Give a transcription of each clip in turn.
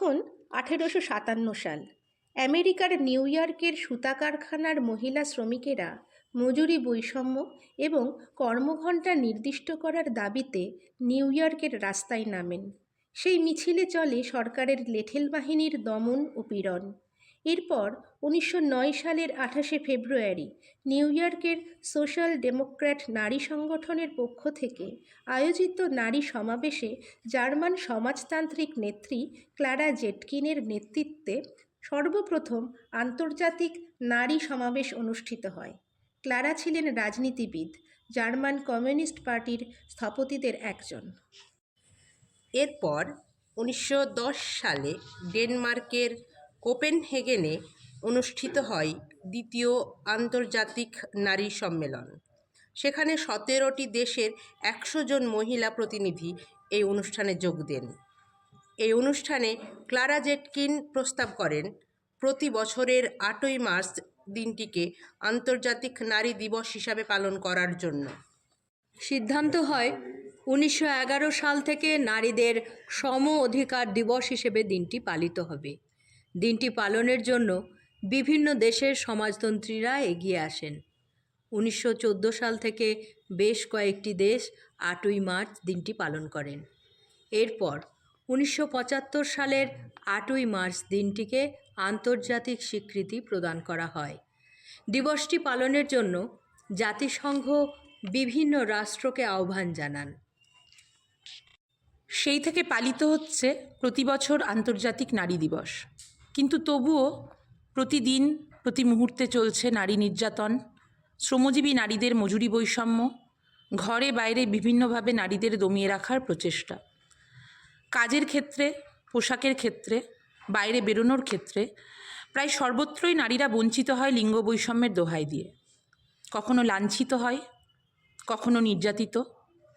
তখন আঠেরোশো সাতান্ন সাল, আমেরিকার নিউ ইয়র্কের সুতা কারখানার মহিলা শ্রমিকেরা মজুরি বৈষম্য এবং কর্মঘণ্টা নির্দিষ্ট করার দাবিতে নিউ ইয়র্কের রাস্তায় নামেন। সেই মিছিলে চলে সরকারের লেঠেল বাহিনীর দমন ও পীড়ন। এরপর উনিশশো নয় সালের আঠাশে ফেব্রুয়ারি নিউ ইয়র্কের সোশ্যাল ডেমোক্র্যাট নারী সংগঠনের পক্ষ থেকে আয়োজিত নারী সমাবেশে জার্মান সমাজতান্ত্রিক নেত্রী ক্লারা জেটকিনের নেতৃত্বে সর্বপ্রথম আন্তর্জাতিক নারী সমাবেশ অনুষ্ঠিত হয়। ক্লারা ছিলেন রাজনীতিবিদ, জার্মান কমিউনিস্ট পার্টির স্থপতিদের একজন। এরপর উনিশশো দশ সালে ডেনমার্কের কোপেনহেগেনে অনুষ্ঠিত হয় দ্বিতীয় আন্তর্জাতিক নারী সম্মেলন। সেখানে সতেরোটি দেশের একশো জন মহিলা প্রতিনিধি এই অনুষ্ঠানে যোগ দেন। এই অনুষ্ঠানে ক্লারা জেটকিন প্রস্তাব করেন, প্রতি বছরের আটই মার্চ দিনটিকে আন্তর্জাতিক নারী দিবস হিসাবে পালন করার জন্য। সিদ্ধান্ত হয়, উনিশশো এগারো সাল থেকে নারীদের সম অধিকার দিবস হিসেবে দিনটি পালিত হবে। দিনটি পালনের জন্য বিভিন্ন দেশের সমাজতন্ত্রীরা এগিয়ে আসেন। উনিশশো চোদ্দ সাল থেকে বেশ কয়েকটি দেশ আটই মার্চ দিনটি পালন করেন। এরপর উনিশশো পঁচাত্তর সালের আটই মার্চ দিনটিকে আন্তর্জাতিক স্বীকৃতি প্রদান করা হয়। দিবসটি পালনের জন্য জাতিসংঘ বিভিন্ন রাষ্ট্রকে আহ্বান জানান। সেই থেকে পালিত হচ্ছে প্রতি বছর আন্তর্জাতিক নারী দিবস। কিন্তু তবুও প্রতিদিন প্রতি মুহূর্তে চলছে নারী নির্যাতন। শ্রমজীবী নারীদের মজুরি বৈষম্য, ঘরে বাইরে বিভিন্নভাবে নারীদের দমিয়ে রাখার প্রচেষ্টা। কাজের ক্ষেত্রে, পোশাকের ক্ষেত্রে, বাইরে বেরোনোর ক্ষেত্রে প্রায় সর্বত্রই নারীরা বঞ্চিত হয় লিঙ্গ বৈষম্যের দোহাই দিয়ে। কখনো লাঞ্ছিত হয়, কখনো নির্যাতিত,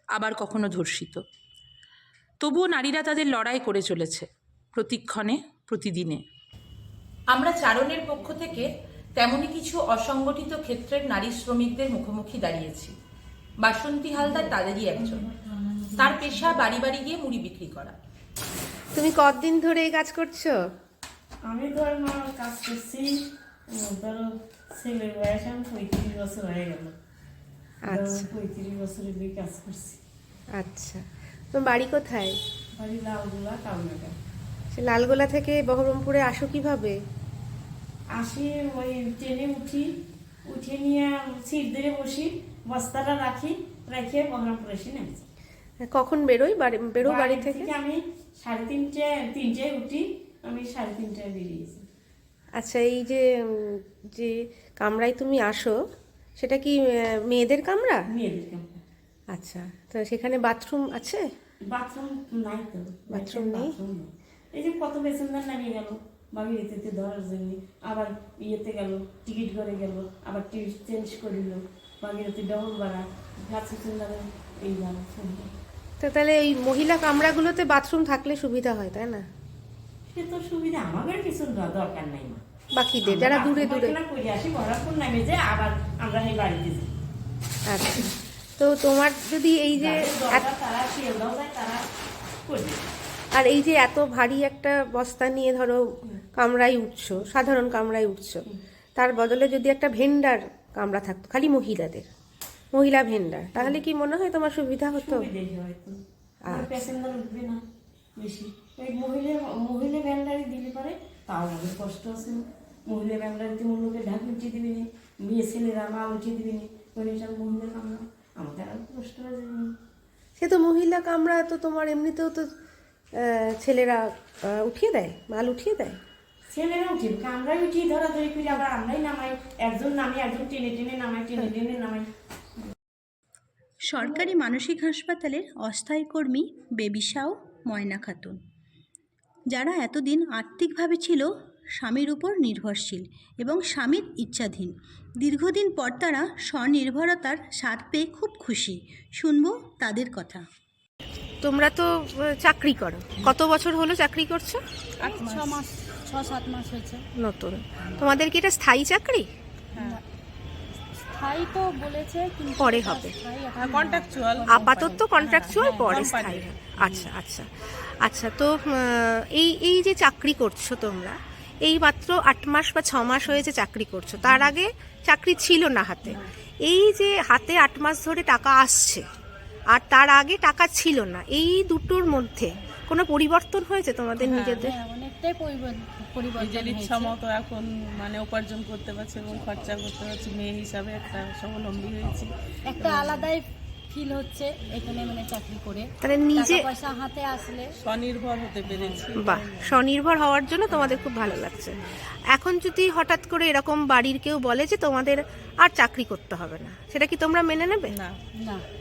আবার কখনো ধর্ষিত। তবুও নারীরা তাদের লড়াই করে চলেছে প্রতিক্ষণে, প্রতিদিনে। আমরা চারণের পক্ষ থেকে তেমনই কিছু অসংগঠিত ক্ষেত্রের নারী শ্রমিকদের মুখোমুখি দাঁড়িয়েছি। বাসন্তী হালদার তাদেরই একজন। তার পেশা বাড়ি বাড়ি গিয়ে মুড়ি বিক্রি করা। তুমি কতদিন ধরে এই কাজ করছ? আমি ধর মা কাজ করছি। ধরো ছেলের বয়স আমি পঁয়ত্রিশ বছর হয়ে গেল। আচ্ছা। পঁয়ত্রিশ বছরের দিকে কাজ করছি। আচ্ছা। তোমার বাড়ি কোথায়? বাড়ি লাউগুলা টাউনাটা সে লালগোলা থেকে বহরমপুরে আসো কীভাবে? আসি ওই ট্রেনে উঠি উঠে নিয়ে সিট ধরে বসি বস্তাটা রাখি রেখে বহরমপুর এসে নেমেছি। কখন বেরোই বাড়ি বেরো বাড়ি থেকে? আমি সাড়ে তিনটে তিনটায় উঠি আমি সাড়ে তিনটায় বেরিয়েছি আচ্ছা এই যে যে কামরায় তুমি আসো সেটা কি মেয়েদের কামরা? মেয়েদের ক্যাম্পে আচ্ছা তো সেখানে বাথরুম আছে? বাথরুম নাই তো বাথরুম নেই? এই যে কত প্যাসেঞ্জার নামিয়ে গেল। বাবি এতে ধরার জন্য। আবার ইয়েতে গেল টিকিট করে গেল আবার টিকিট চেঞ্জ করিল বাগিরতে ডবল ভাড়া গাছ প্যাসেঞ্জারে এই ভাড়া তো তাহলে এই মহিলা কামরাগুলোতে বাথরুম থাকলে সুবিধা হয় তাই না? সে তো সুবিধা আমাদের কিছু দরকার নাই মা। বাকিদের যারা দূরে দূরে। আসি ভরাপুর নামে যে আবার আমরা এই বাড়িতে যাই। আচ্ছা। তো তোমার যদি এই যে তারা তারা আর এই যে এত ভারী একটা বস্তা নিয়ে ধরো কামরায় উঠছো সাধারণ কামরায় উঠছো তার বদলে যদি একটা ভেন্ডার কামরা থাকতো খালি মহিলাদের মহিলা ভেন্ডার তাহলে কি মনে হয় তোমার সুবিধা হতো? আচ্ছা। প্যাসেঞ্জার উঠবে না বেশি। ওই মহিলা মহিলা দিলে পারে তাও আমাদের কষ্ট আছে। মহিলা ব্যান্ডারিতে অন্যকে ঢাক উঠিয়ে দিবি নি মেয়ে ছেলেরা মা উঠিয়ে দিবি নি ওই মহিলা কামরা আমাদের আর কষ্ট হয়ে যাবে সে তো মহিলা কামরা তো তোমার এমনিতেও তো ছেলেরা উঠিয়ে দেয়? মাল উঠিয়ে দেয়? ছেলেরা উঠিয়ে আমরাই উঠিয়ে ধরা ধরি করি আবার আমরাই নামাই। একজন নামি একজন টেনে টেনে নামাই টেনে টেনে নামাই সরকারি মানসিক হাসপাতালের অস্থায়ী কর্মী বেবি সাউ ময়না খাতুন। যারা এতদিন আর্থিকভাবে ছিল স্বামীর উপর নির্ভরশীল এবং স্বামীর ইচ্ছাধীন। দীর্ঘদিন পর তারা স্বনির্ভরতার স্বাদ পেয়ে খুব খুশি। শুনব তাদের কথা। তোমরা তো চাকরি করো। কত বছর হলো চাকরি করছ? ছ মাস। ছ সাত মাস হয়েছে। নতুন। তোমাদের কি এটা স্থায়ী চাকরি? স্থায়ী তো বলেছে পরে হবে। কন্ট্রাকচুয়াল আপাতত কন্ট্রাকচুয়াল হ্যাঁ, পরে স্থায়ী। আচ্ছা আচ্ছা আচ্ছা তো এই এই যে চাকরি করছ তোমরা এই মাত্র আট মাস বা ছ মাস হয়েছে চাকরি করছ। তার আগে চাকরি ছিল না হাতে। এই যে হাতে আট মাস ধরে টাকা আসছে আর তার আগে টাকা ছিল না। এই দুটোর মধ্যে কোনো পরিবর্তন হয়েছে তোমাদের হ্যাঁ, নিজেদের? হ্যাঁ, অনেকটাই পরিবর্তন পরিবর্তন নিজের ইচ্ছা মতো এখন মানে উপার্জন করতে পারছি এবং খরচা করতে পারছি। মেয়ে হিসাবে একটা স্বাবলম্বী হয়েছি। একটা আলাদাই ফিল হচ্ছে এখানে মানে চাকরি করে। তাহলে নিজে পয়সা হাতে আসলে স্বনির্ভর হতে পেরেছি। বাহ স্বনির্ভর হওয়ার জন্য তোমাদের খুব ভালো লাগছে। এখন যদি হঠাৎ করে এরকম বাড়ির কেউ বলে যে তোমাদের আর চাকরি করতে হবে না সেটা কি তোমরা মেনে নেবে? না। না।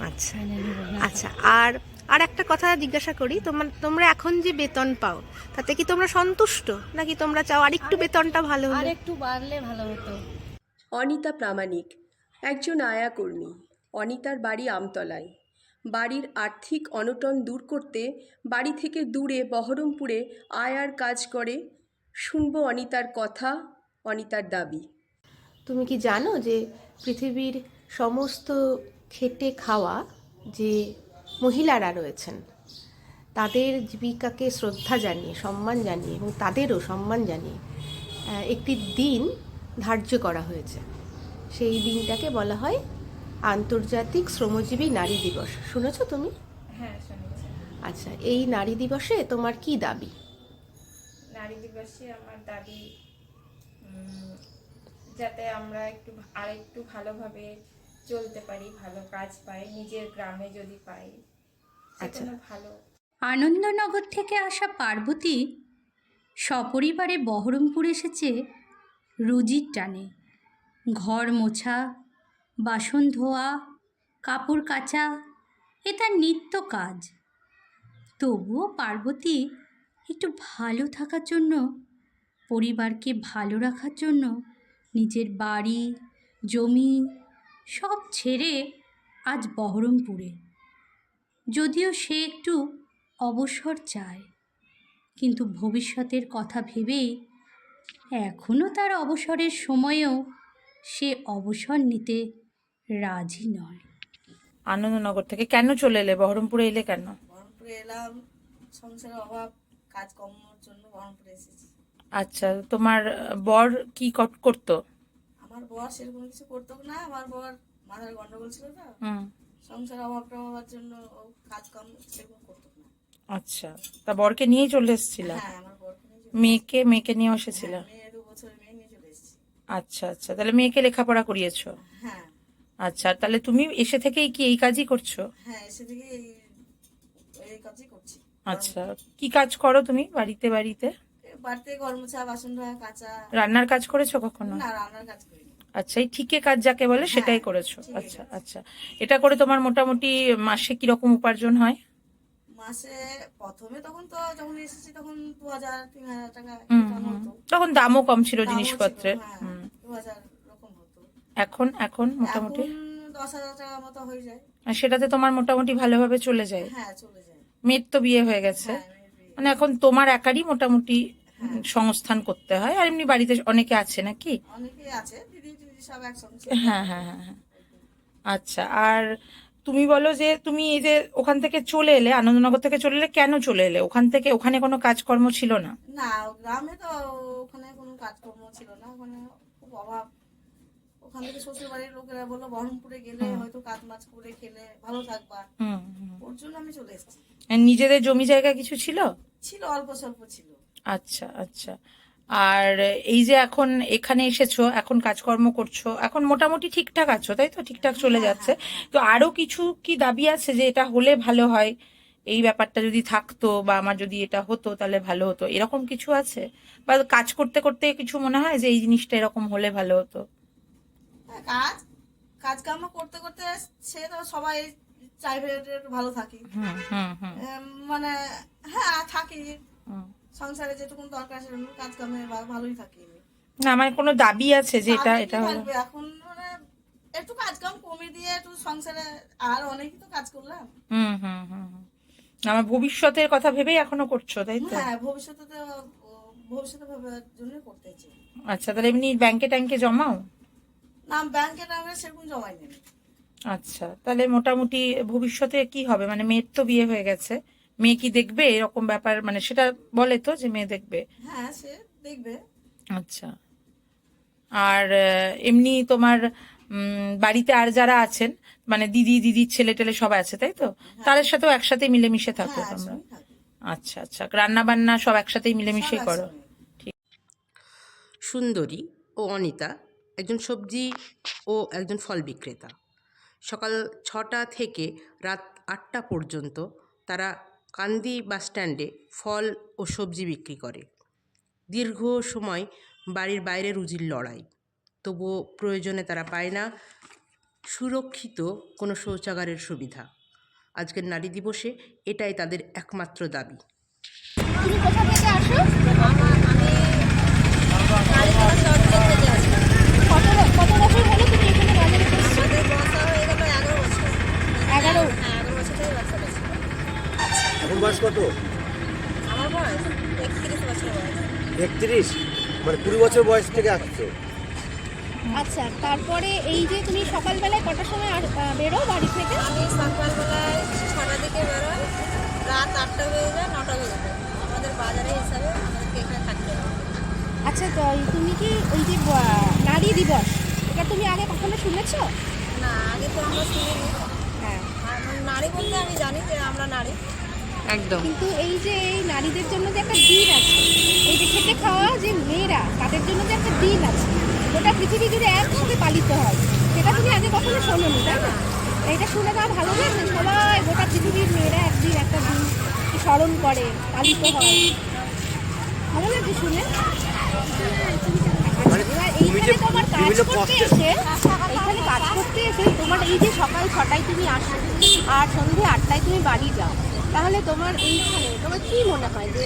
আচ্ছা। মেনে। আচ্ছা আর আর একটা কথা জিজ্ঞাসা করি তোমার তোমরা এখন যে বেতন পাও তাতে কি তোমরা সন্তুষ্ট? নাকি তোমরা চাও আরেকটু বেতনটা ভালো হলে? একটু বাড়লে ভালো হতো। অনিতা প্রামাণিক একজন আয়া কর্মী অনিতার বাড়ি আমতলায়। বাড়ির আর্থিক অনটন দূর করতে বাড়ি থেকে দূরে বহরমপুরে আয়ার কাজ করে শুনব অনিতার কথা অনিতার দাবি। তুমি কি জানো যে পৃথিবীর সমস্ত খেটে খাওয়া যে মহিলারা রয়েছেন তাদের জীবিকাকে শ্রদ্ধা জানিয়ে সম্মান জানিয়ে এবং তাদেরও সম্মান জানিয়ে একটি দিন ধার্য করা হয়েছে। সেই দিনটাকে বলা হয় আন্তর্জাতিক শ্রমজীবী নারী দিবস। শুনেছ তুমি? হ্যাঁ আচ্ছা এই নারী দিবসে তোমার কি দাবি? নারী দিবসে আমার দাবি যাতে আমরা একটু আর একটু ভালোভাবে চলতে পারি ভালো কাজ পাই নিজের গ্রামে যদি পাই আচ্ছা। সেখানে ভালো। আনন্দনগর থেকে আসা পার্বতী সপরিবারে বহরমপুর এসেছে রুজির টানে। ঘর মোছা বাসন ধোয়া কাপড় কাচা এ তার নিত্য কাজ। তবুও পার্বতী একটু ভালো থাকার জন্য পরিবারকে ভালো রাখার জন্য নিজের বাড়ি জমি সব ছেড়ে আজ বহরমপুরে। যদিও সে একটু অবসর চায় কিন্তু ভবিষ্যতের কথা ভেবেই এখনও তার অবসরের সময়েও সে অবসর নিতে রাজি নয়। আনন্দনগর থেকে কেন চলে এলে? বহরমপুরে এলে কেন? বহরমপুরে এলাম সংসারের অভাব কাজকর্মর জন্য বহরমপুরে এসেছি। আচ্ছা তোমার বর কি করতো? আমার বর সেরকম কিছু করতো না আমার বর মাথার গন্ডগোল ছিল তো। হুম। সংসারের অভাব টভাবের জন্য ও কাজকর্ম সেরকম করতো না। আচ্ছা তা বরকে নিয়েই চলে এসেছিলাম হ্যাঁ আমার বরকে নিয়ে মেয়েকে মেয়েকে নিয়ে এসেছিল? হ্যাঁ, নিয়ে চলে এসেছি। আচ্ছা আচ্ছা তাহলে মেয়েকে লেখাপড়া করিয়েছো? হ্যাঁ। আচ্ছা তাহলে তুমি এসে থেকেই কি এই কাজই করছ? হ্যাঁ এসে থেকে এই কাজই করছি। আচ্ছা কি কাজ করো তুমি বাড়িতে বাড়িতে? বাড়িতে ঘর মোছা বাসন ধোয়া কাঁচা। রান্নার কাজ করেছ কখনো? না রান্নার কাজ করি আচ্ছা এই ঠিকে কাজ যাকে বলে সেটাই হ্যাঁ, করেছ আচ্ছা আচ্ছা। এটা করে তোমার মোটামুটি মাসে কীরকম উপার্জন হয়? মাসে প্রথমে তখন তো যখন এসেছি তখন দু হাজার তিন হাজার টাকা তখন দামও কম ছিল জিনিসপত্রের হ্যাঁ। দু হাজার এখন এখন মোটামুটি? দশ হাজার টাকার মতো হয়ে যায়। আর সেটাতে তোমার মোটামুটি ভালোভাবে চলে যায়? হ্যাঁ চলে যায়। মেয়ের তো বিয়ে হয়ে গেছে। হ্যাঁ। মানে এখন তোমার একারই মোটামুটি। সংস্থান করতে হয়। আর এমনি বাড়িতে অনেকে আছে নাকি? অনেকেই আছে দিদি সব একসঙ্গে হ্যাঁ হ্যাঁ হ্যাঁ হ্যাঁ। আচ্ছা আর তুমি বলো যে তুমি এই যে ওখান থেকে চলে এলে আনন্দনগর থেকে চলে এলে কেন চলে এলে? ওখান থেকে ওখানে কোনো কাজকর্ম ছিল না? না গ্রামে তো ওখানে কোনো কাজকর্ম ছিল না। ওখানে খুব অভাব। ওখান থেকে শ্বশুর বাড়ির লোকেরা বলল বহরমপুরে গেলে হয়তো কাজ মাছ করে খেলে ভালো থাকবা। ওর জন্য আমি চলে এসেছি। আর নিজেদের জমি জায়গা কিছু ছিল? ছিল অল্প স্বল্প ছিল। আচ্ছা আচ্ছা। আর এই যে এখন এখানে এসেছ এখন কাজকর্ম করছ এখন মোটামুটি ঠিকঠাক আছো তাই তো? ঠিকঠাক চলে যাচ্ছে। তো আরও কিছু কি দাবি আছে যে এটা হলে ভালো হয়? এই ব্যাপারটা যদি থাকতো বা আমার যদি এটা হতো তাহলে ভালো হতো। এরকম কিছু আছে? বা কাজ করতে করতে কিছু মনে হয় যে এই জিনিসটা এরকম হলে ভালো হতো? হ্যাঁ, কাজ কাজ কাম করতে করতে সে তো সবাই চাইবে ভালো থাকি। হুম হুম হুম। মানে হ্যাঁ থাকি। হুম। সংসারে যেটুকুন দরকার সেরকম কাজ কামে ভালোই থাকি আমি। না মানে কোনো দাবি আছে যে এটা এটা হলো এখন মানে একটু কাজ কাম কমে দিয়ে একটু সংসারে আর অনেকই তো কাজ করলাম। হুম হুম হুম। আমার ভবিষ্যতের কথা ভেবেই এখনও করছ তাই তো? হ্যাঁ ভবিষ্যতে তো ভবিষ্যতে ভাবার জন্য করতে চাই। আচ্ছা তাহলে এমনি ব্যাংকে ট্যাঙ্কে জমাও? না ব্যাংকে নামে সেরকম জমাই নেই। আচ্ছা তাহলে মোটামুটি ভবিষ্যতে কি হবে? মানে মেয়ের তো বিয়ে হয়ে গেছে। মেয়ে কি দেখবে? এরকম ব্যাপার মানে সেটা বলে তো যে মেয়ে দেখবে। হ্যাঁ সে দেখবে। আচ্ছা। আর এমনি তোমার বাড়িতে আর যারা আছেন মানে দিদি দিদির ছেলে টেলে সবাই আছে তাই তো? তাদের সাথেও একসাথে মিলেমিশে থাকো হ্যাঁ তোমরা। আচ্ছা আচ্ছা। রান্না বান্না সব একসাথেই মিলেমিশে করো। ঠিক। সুন্দরী ও অনিতা একজন সবজি ও একজন ফল বিক্রেতা। সকাল ছটা থেকে রাত আটটা পর্যন্ত তারা কান্দি বাস স্ট্যান্ডে ফল ও সবজি বিক্রি করে। দীর্ঘ সময় বাড়ির বাইরে রুজির লড়াই। তবুও প্রয়োজনে তারা পায় না সুরক্ষিত কোনো শৌচাগারের সুবিধা। আজকের নারী দিবসে এটাই তাদের একমাত্র দাবি। কত কত বছর হলো তুমি এখানে বাজারে বসছো এগারো এখন বয়স কত? একত্রিশ মানে কুড়ি বছর বয়স থেকে আসছো? আচ্ছা তারপরে এই যে তুমি সকালবেলায় কটার সময় বেরো বাড়ি থেকে? আমি সকালবেলায় ছটা দিকে বেরোই রাত আটটা হয়ে যায় নটা হয়ে যায়। আমাদের বাজারে হিসাবে আমাদেরকে এখানে থাকতে হবে। আচ্ছা তো তুমি কি ওই যে নারী দিবস এটা তুমি আগে কখনো শুনেছো? না আগে তো আমরা শুনিনি। হ্যাঁ। নারী বলতে আমি জানি যে আমরা নারী। একদম। কিন্তু এই যে এই নারীদের জন্য যে একটা দিন আছে এই যে খেটে খাওয়া যে মেয়েরা তাদের জন্য যে একটা দিন আছে গোটা পৃথিবী জুড়ে একসাথে পালিত হয়। সেটা তুমি আগে কখনো শোনোনি তাই না? এইটা শুনে তোমার ভালো লাগছে সবাই গোটা পৃথিবীর মেয়েরা একদিন একটা দিন স্মরণ করে পালিত হয়। ভালো লাগছে শুনে? মানে এইখানে তোমার কাজ করতে এসে এইখানে কাজ করতে এসে তোমার এই যে সকাল ছটায় তুমি আসো আর সন্ধে আটটায় তুমি বাড়ি যাও। তাহলে তোমার এইখানে তোমার কি মনে হয় যে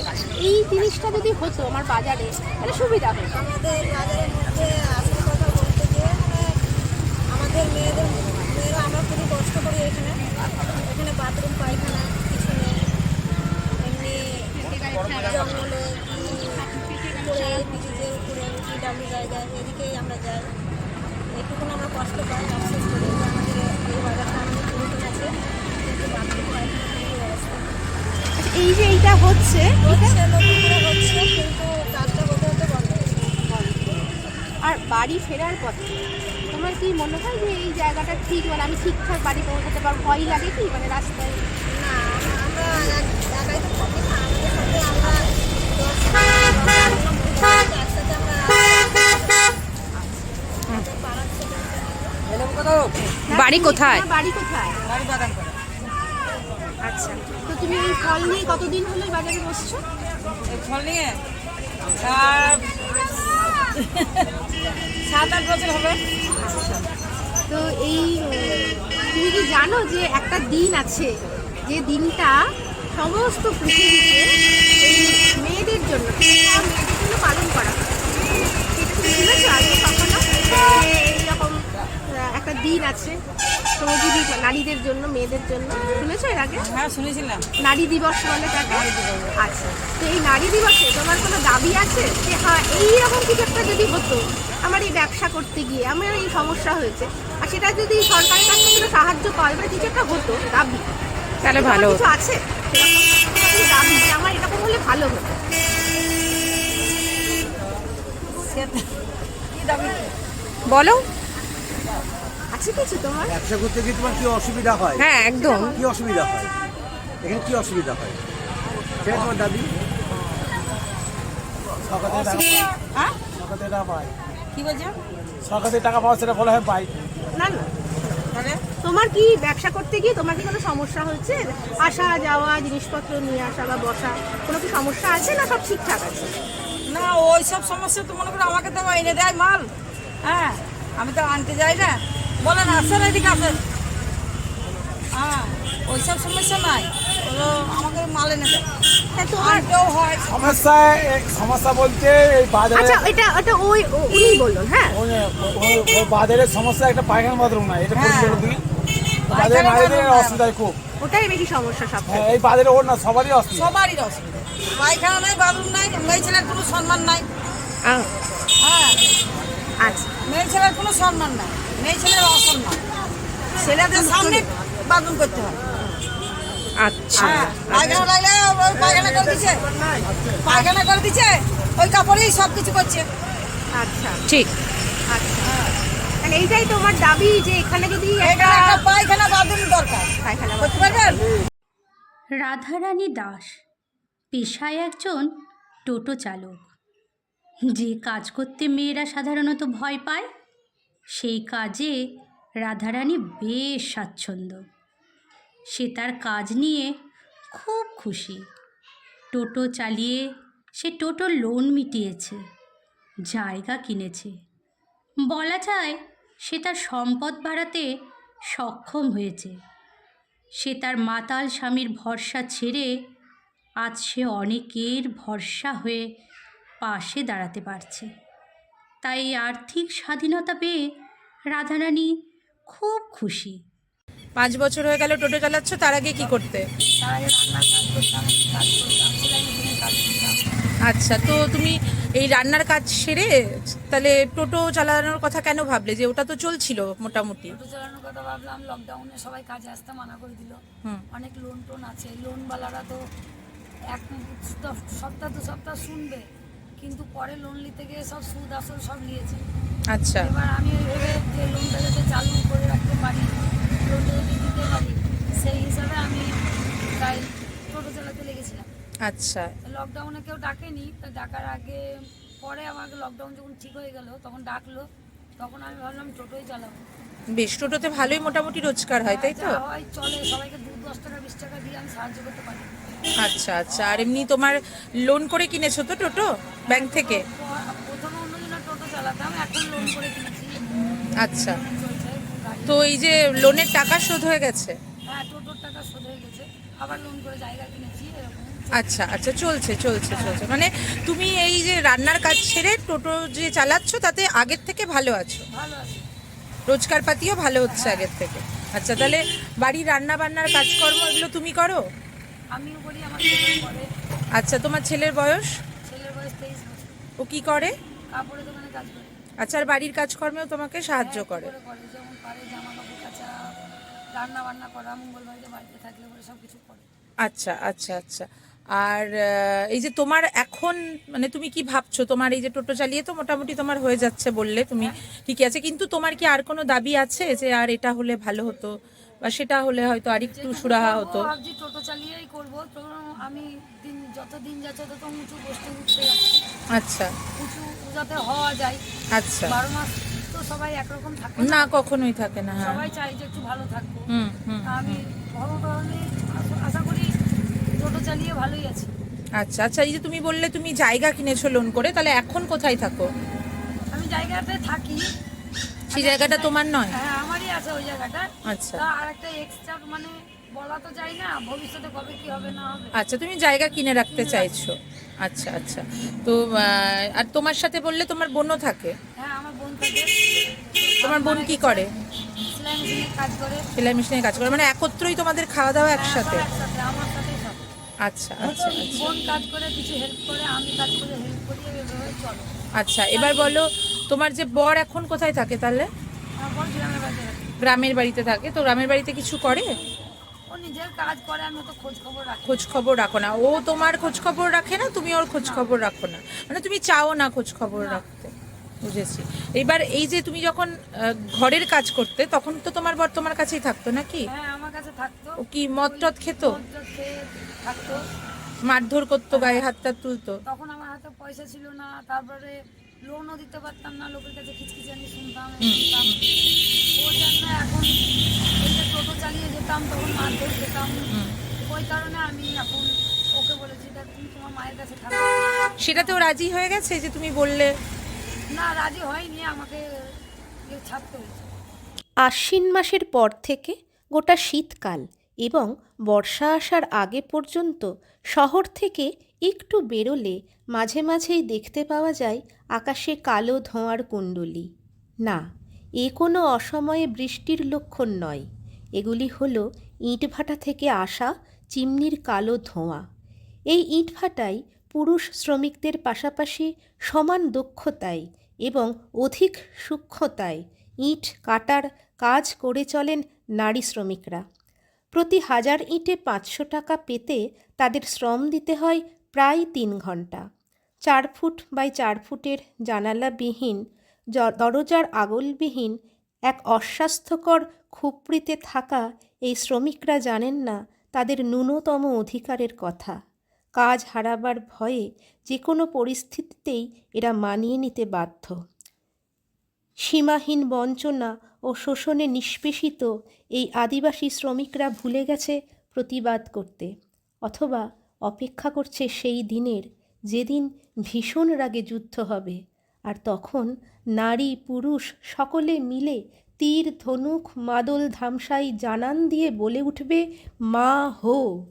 এই জিনিসটা যদি হতো আমার বাজারে, তাহলে সুবিধা হতো? আমাদের বাজারের মধ্যে আসল কথা বলতে গিয়ে আমাদের মেয়েদের মেয়েরা আমরা খুবই কষ্ট করি এখানে। এখানে বাথরুম, পায়খানা, কিছু নেই। এমনি জঙ্গলে ব্রিজের উপরে কি ডাবলু জায়গায়, এদিকেই আমরা যাই। একটুকুন আমরা কষ্ট পাই আমাদের এই বাজারটা আমাদের পুরোটা আছে কিন্তু বাথরুম পায়খানা কোনো ব্যবস্থা নেই। আচ্ছা, এই যে এইটা হচ্ছে আর বাড়ি ফেরার পথে তোমার কি মনে হয় যে এই জায়গাটা ঠিক মানে আমি ঠিকঠাক বাড়ি পৌঁছাতে পারব? ভয় লাগে কি মানে রাস্তায়? পাড়ার ছেলে বাড়ি কোথায়? বাড়ি কোথায় আচ্ছা। তো তুমি এই ফল নিয়ে কতদিন হলো বাজারে বসছো? ফল নিয়ে সাত আট বছর হবে। তো এই তুমি কি জানো যে একটা দিন আছে যে দিনটা সমস্ত পৃথিবীতে এই মেয়েদের জন্য মেয়েদের জন্য পালন করা হয়। তুমি শুনেছো আগে কখনো? একটা দিন আছে শ্রমজীবী নারীদের জন্য মেয়েদের জন্য। শুনেছো এর আগে? হ্যাঁ শুনেছিলাম। নারী দিবস বলে তাকে? আচ্ছা। তো এই নারী দিবসে তোমার কোনো দাবি আছে? যে হ্যাঁ এইরকম কিছু একটা যদি হতো আমার এই ব্যবসা করতে গিয়ে আমার এই সমস্যা হয়েছে আর সেটা যদি সরকারের কাছ থেকে সাহায্য পাওয়া মানে কিছু একটা হতো দাবি। তাহলে ভালো। কিছু আছে? দাবি যে আমার এরকম হলে ভালো হতো? বলো। আছে তোমার? ব্যবসা করতে গিয়ে তোমার কি অসুবিধা হয়? হ্যাঁ একদম। কি অসুবিধা হয়? এখানে কি অসুবিধা হয়? সেটা তোমার দাবি হ্যাঁ? কি বলছো? সরকার টাকা পাওয়া সেটা বলা হয় পাই না না। তাহলে তোমার কি ব্যবসা করতে গিয়ে তোমার কি কোনো সমস্যা হচ্ছে আসা যাওয়া জিনিসপত্র নিয়ে আসা বা বসা কোনো কি সমস্যা আছে না সব ঠিকঠাক আছে? না ওই সব সমস্যা তো মনে করো আমাকে তো এনে দেয় মাল। হ্যাঁ আমি তো আনতে যাই না। বলেন আসেন এদিকে আসেন হ্যাঁ ওই সব সমস্যা নাই। ওগুলো আমাকে মাল এনে দেয়। হয় সমস্যা সমস্যা বলতে এই বাজারে আচ্ছা এটা এটা ওই উনি বলুন হ্যাঁ? ওই ওই- ওই বাজারের সমস্যা একটা পায়খানা বাথরুম নাই এটা হ্যাঁ। পরিষ্কার দিই বাজারে নারীদের খুব। ওটাই বেশি সমস্যা সব হ্যাঁ এই বাজারে ওর না সবারই অসুবিধা। সবারই অসুবিধা। পায়খানা নাই বাথরুম নাই মেয়ে ছেলের কোনো সম্মান নাই। হ্যাঁ। আচ্ছা। মেয়ে ছেলের কোনো সম্মান নাই। মেয়ে ছেলের অসম্মান। ছেলেদের সামনে করতে হয়। আচ্ছা। হ্যাঁ, পায়খানা লাগলে ওই পায়খানা করে দিচ্ছে পায়খানা করে দিচ্ছে ওই কাপড়েই সব কিছু করছে। আচ্ছা। ঠিক। আচ্ছা। মানে এইটাই তোমার দাবি যে এখানে যদি একটা এখানে পায়খানা দরকার। পায়খানা করতে পারবেন? রাধারানী দাস পেশায় একজন টোটো চালক। যে কাজ করতে মেয়েরা সাধারণত ভয় পায় সেই কাজে রাধারানী বেশ স্বাচ্ছন্দ্য। সে তার কাজ নিয়ে খুব খুশি। টোটো চালিয়ে সে টোটো লোন মিটিয়েছে, জায়গা কিনেছে। বলা যায় সে তার সম্পদ বাড়াতে সক্ষম হয়েছে। সে তার মাতাল স্বামীর ভরসা ছেড়ে আজ সে অনেকের ভরসা হয়ে পাশে দাঁড়াতে পারছে। তাই আর্থিক স্বাধীনতা পেয়ে রাধারানী খুব খুশি। পাঁচ বছর হয়ে গেল টোটো চালাচ্ছ তার আগে কি করতে? আচ্ছা তো তুমি এই রান্নার কাজ সেরে তাহলে টোটো চালানোর কথা কেন ভাবলে? যে ওটা তো চলছিল মোটামুটি। টোটো চালানোর কথা ভাবলাম লকডাউনে সবাই কাজে আসতে মানা করে দিল। হুম। অনেক লোন টোন আছে লোনওয়ালারা তো এক সপ্তাহ দু সপ্তাহ শুনবে। কিন্তু পরে লোন নিতে গিয়ে সব সুদ আসল সব নিয়েছে। আচ্ছা। এবার আমি ভেবে যে লোনটা যাতে চালু করে রাখতে পারি লোনটা যদি দিতে পারি সেই হিসাবে আমি তাই টোটো চালাতে লেগেছিলাম। আচ্ছা। লকডাউনে কেউ ডাকেনি তা ডাকার আগে পরে আমাকে লকডাউন যখন ঠিক হয়ে গেল তখন ডাকলো তখন আমি ভাবলাম টোটোই চালাবো। বেশ টোটোতে ভালোই মোটামুটি রোজগার হয় তাই তো? হয় চলে সবাইকে দু দশ টাকা বিশ টাকা দিয়ে আমি সাহায্য করতে পারি। আচ্ছা আচ্ছা। আর এমনি তোমার লোন করে কিনেছো তো টোটো? ব্যাংক থেকে? আচ্ছা। তো এই যে লোনের টাকা শোধ হয়ে গেছে? হ্যাঁ আচ্ছা আচ্ছা। চলছে চলছে চলছে। মানে তুমি এই যে রান্নার কাজ ছেড়ে টোটো যে চালাচ্ছ তাতে আগের থেকে ভালো আছো? রোজগার পাতিও ভালো হচ্ছে আগের থেকে। আচ্ছা তাহলে বাড়ির রান্না বান্নার কাজকর্ম এগুলো তুমি করো? আমিও করি আমার ছেলে করে। আচ্ছা তোমার ছেলের বয়স? ছেলের বয়স তেইশ বছর। ও কি করে? কাপড়ের দোকানে কাজ করে। আচ্ছা আর বাড়ির কাজকর্মেও তোমাকে সাহায্য করে। করে করে। যেমন পারে জামা কাপড় কাচা রান্না বান্না করা মঙ্গলবাড়িতে বাড়িতে থাকলে পরে সব কিছু করে। আচ্ছা আচ্ছা আচ্ছা। আর এই যে তোমার এখন মানে তুমি কি ভাবছ? তোমার এই যে টোটো চালিয়ে তো মোটামুটি তোমার হয়ে যাচ্ছে বললে তুমি ঠিকই আছে কিন্তু তোমার কি আর কোনো দাবি আছে যে আর এটা হলে ভালো হতো? বা সেটা হলে হয়তো আর একটু সুরাহা হতো। ভাবছি টোটো চালিয়েই করব। আমি দিন যত দিন যাচ্ছে তত উঁচু গোষ্ঠী উঠতে আচ্ছা। উঁচু যাতে হওয়া যায়। আচ্ছা। বারো মাস তো সবাই একরকম থাকে না। কখনোই থাকে না হ্যাঁ। সবাই চাই যে একটু ভালো থাকব। হুম হুম। আমি ভগবানে আশা করি টোটো চালিয়ে ভালোই আছি। আচ্ছা আচ্ছা এই যে তুমি বললে তুমি জায়গা কিনেছো লোন করে তাহলে এখন কোথায় থাকো? আমি জায়গাতে থাকি। সেই জায়গাটা তোমার নয়? হ্যাঁ আমারই আছে ওই জায়গাটা। আচ্ছা। তা আর একটা এক্সট্রা মানে বলা তো যায় না ভবিষ্যতে কবে কি হবে না হবে। আচ্ছা তুমি জায়গা কিনে রাখতে চাইছো। আচ্ছা আচ্ছা। তো আর তোমার সাথে বললে তোমার বোনও থাকে? হ্যাঁ আমার বোন থাকে। তোমার বোন কি করে? সেলাই মেশিনে কাজ করে। মানে একত্রই তোমাদের খাওয়া দাওয়া একসাথে? হ্যাঁ, আমার সাথেই আচ্ছা আচ্ছা আচ্ছা। বোন কাজ করে কিছু হেল্প করে আমি কাজ করে হেল্প করি এভাবে চলো। আচ্ছা এবার বলো তোমার যে বর এখন কোথায় থাকে তাহলে? গ্রামের বাড়িতে থাকে। তো গ্রামের বাড়িতে কিছু করে? ও নিজের কাজ করে আমি তো খোঁজ খবর রাখি রাখো না। ও তোমার খোঁজ খবর রাখে না তুমি ওর খোঁজ খবর রাখো না। মানে তুমি চাও না খোঁজ খবর রাখতে। বুঝেছি। এবার এই যে তুমি যখন ঘরের কাজ করতে তখন তো তোমার বর তোমার কাছেই থাকতো নাকি? হ্যাঁ আমার কাছে থাকতো। ও কি মদ টদ খেত? মারধর করতো গায়ে হাত টাত তুলতো? তখন আমার হাতে পয়সা ছিল না। তারপরে লোনও দিতে পারতাম না লোকের কাছে খিচখিচানি শুনতাম শুনতাম। ওর জন্য এখন এই যে টোটো চালিয়ে যেতাম তখন মারধর খেতাম। ওই কারণে আমি এখন ওকে বলেছি দেখ তুমি তোমার মায়ের কাছে থাকো। সেটাতেও রাজি হয়ে গেছে যে তুমি বললে। না রাজি হয়নি আমাকে ইয়ে ছাড়তে হয়েছে। আশ্বিন মাসের পর থেকে গোটা শীতকাল এবং বর্ষা আসার আগে পর্যন্ত শহর থেকে একটু বেরোলে মাঝে মাঝেই দেখতে পাওয়া যায় আকাশে কালো ধোঁয়ার কুণ্ডলী। না, এ কোনো অসময়ে বৃষ্টির লক্ষণ নয়। এগুলি হলো ইটভাটা থেকে আসা চিমনির কালো ধোঁয়া। এই ইটভাটায় পুরুষ শ্রমিকদের পাশাপাশি সমান দক্ষতায় এবং অধিক সূক্ষ্মতায় ইট কাটার কাজ করে চলেন নারী শ্রমিকরা। প্রতি হাজার ইঁটে পাঁচশো টাকা পেতে তাদের শ্রম দিতে হয় প্রায় তিন ঘণ্টা চার ফুট বাই চার ফুটের জানালাবিহীন দরজার আগলবিহীন এক অস্বাস্থ্যকর খুপড়িতে থাকা এই শ্রমিকরা জানেন না তাদের ন্যূনতম অধিকারের কথা। কাজ হারাবার ভয়ে যে কোনো পরিস্থিতিতেই এরা মানিয়ে নিতে বাধ্য। সীমাহীন বঞ্চনা ও শোষণে নিষ্পেষিত এই আদিবাসী শ্রমিকরা ভুলে গেছে প্রতিবাদ করতে অথবা অপেক্ষা করছে সেই দিনের যেদিন ভীষণ রাগে যুদ্ধ হবে। আর তখন নারী, পুরুষ সকলে মিলে তীর, ধনুক, মাদল, ধামসাই, জানান দিয়ে বলে উঠবে, মা হো।